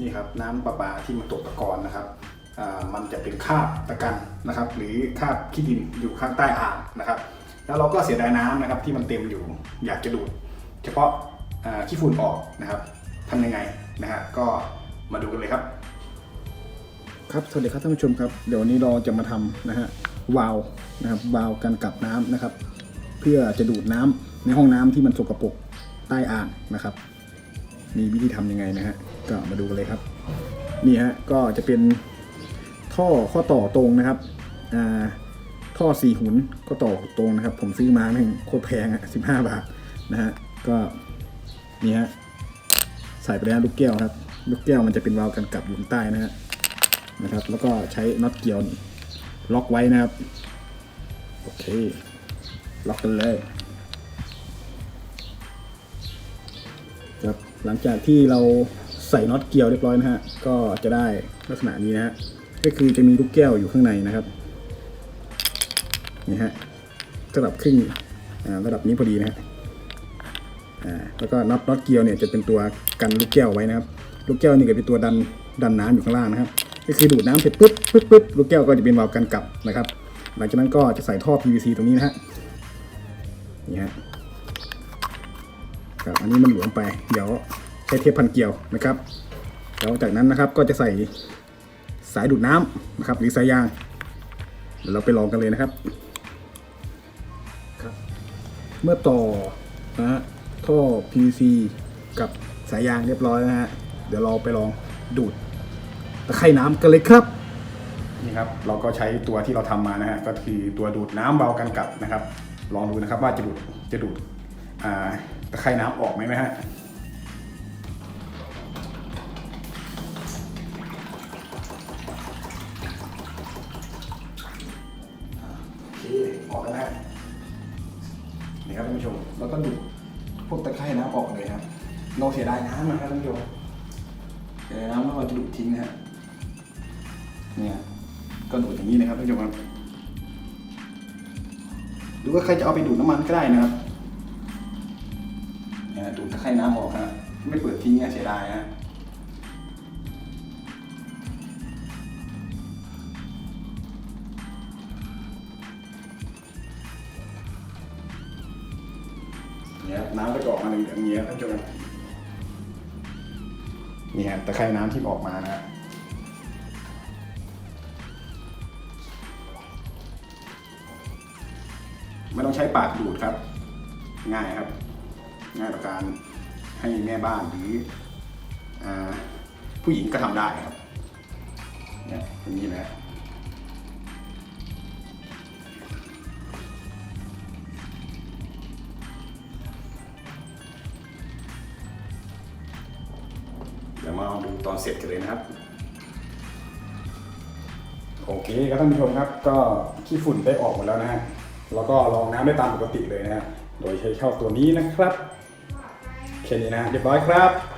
นี่ครับน้ำประปาที่มันตกตะกอนนะครับมันจะเป็นคาบตะกันนะครับ หรือคาบขี้ดินอยู่ข้างใต้อ่างนะครับ แล้วเราก็เสียดายน้ำนะครับที่มันเต็มอยู่อยากจะดูด เฉพาะขี้ฝุ่นออกนะครับทำยังไงนะฮะก็มาดูกันเลยครับ ครับสวัสดีครับท่านผู้ชมครับเดี๋ยววันนี้เราจะมาทำนะฮะวาล์วนะครับวาล์วกันกลับน้ำนะครับ เพื่อจะดูดน้ำในห้องน้ำที่มันสกปรกใต้อ่างนะครับ มีวิธีทำยังไงนะฮะ ก็มาดูกันเลยครับ นี่ฮะก็จะเป็นท่อข้อต่อตรงนะครับอ่าท่อสี่หุนก็ต่อตรงนะครับ ผมซื้อมาแม่งโคตรแพงอะสิบห้าบาทนะฮะก็นี่ฮะใส่ไปแล้วลูกแก้วครับ ลูกแก้วมันจะเป็นวาล์วกันกลับอยู่ข้างใต้นะฮะนะครับ แล้วก็ใช้น็อตเกียวนี่ล็อกไว้นะครับโอเคล็อกกันเลยครับหลังจากที่เรา ส่น็อตเกียวเรียบร้อยนะฮะ ก็จะได้ลักษณะนี้นะฮะ ก็คือจะมีลูกแก้วอยู่ข้างในนะครับ นี่ฮะระดับครึ่งอ่าระดับนี้พอดีนะฮะอ่าแล้วก็น็อตน็อตเกียวเนี่ยจะเป็นตัวกันลูกแก้วไว้นะครับ ลูกแก้วนี่ก็เป็นตัวดันดันน้ำอยู่ข้างล่างนะครับ ก็คือดูดน้ำเสร็จปุ๊บปุ๊บปุ๊บลูกแก้วก็จะเป็นวาล์วกันกลับนะครับ หลังจากนั้นก็จะใส่ท่อ PVC ตรงนี้นะฮะ นี่ฮะครับอันนี้มันหลวมไป เดี๋ยว ใช้เทปพันเกลียวนะครับแล้วจากนั้นนะครับก็จะใส่สายดูดน้ำนะครับหรือสายยางเดี๋ยวเราไปลองกันเลยนะครับครับ เมื่อต่อนะฮะท่อ PVC กับสายยางเรียบร้อยนะฮะเดี๋ยวเราไปลองดูดตะไคร่น้ำกันเลยครับนี่ครับเราก็ใช้ตัวที่เราทำมานะฮะก็คือตัวดูดน้ำเบากันกับนะครับ ลองดูนะครับว่าจะดูดจะดูดตะไคร่น้ำออกไหมไหมฮะ ออกแล้วนะฮะนี่ครับท่านผู้ชมแล้วก็ดูดพวกตะไคร่น้ำออกเลยครับเราเสียดายน้ำนะครับท่านผู้ชมเดี๋ยน้ำแล้วเราจะดูดทิ้งนะฮะเนี่ยก็ดูดอย่างนี้นะครับท่านผู้ชมครับหรือว่าใครจะเอาไปดูดน้ำมันก็ได้นะครับเนี่ยดูดตะไคร่น้ำออกฮะไม่เปิดทิ้งอะเสียดายฮะ เนี่ยครับน้ำก็จะออกมาอย่างนี้ครับท่านผู้ชมครับนี่ฮะตะไคร่น้ำที่ออกมานะฮะไม่ต้องใช้ปากดูดครับ ง่ายครับ ง่ายต่อการให้แม่บ้านหรืออผู้หญิงก็ทำได้ครับเนี่ยอย่างนี้นะ ดี๋ยวมาดูตอนเสร็จกันเลยนะครับ โอเคครับท่านผู้ชมครับ ก็ขี้ฝุ่นได้ออกหมดแล้วนะฮะแล้วก็รองน้ำได้ตามปกติเลยนะฮะโดยใช้เข้าตัวนี้นะครับแค่นี้นะเรียบร้อยครับ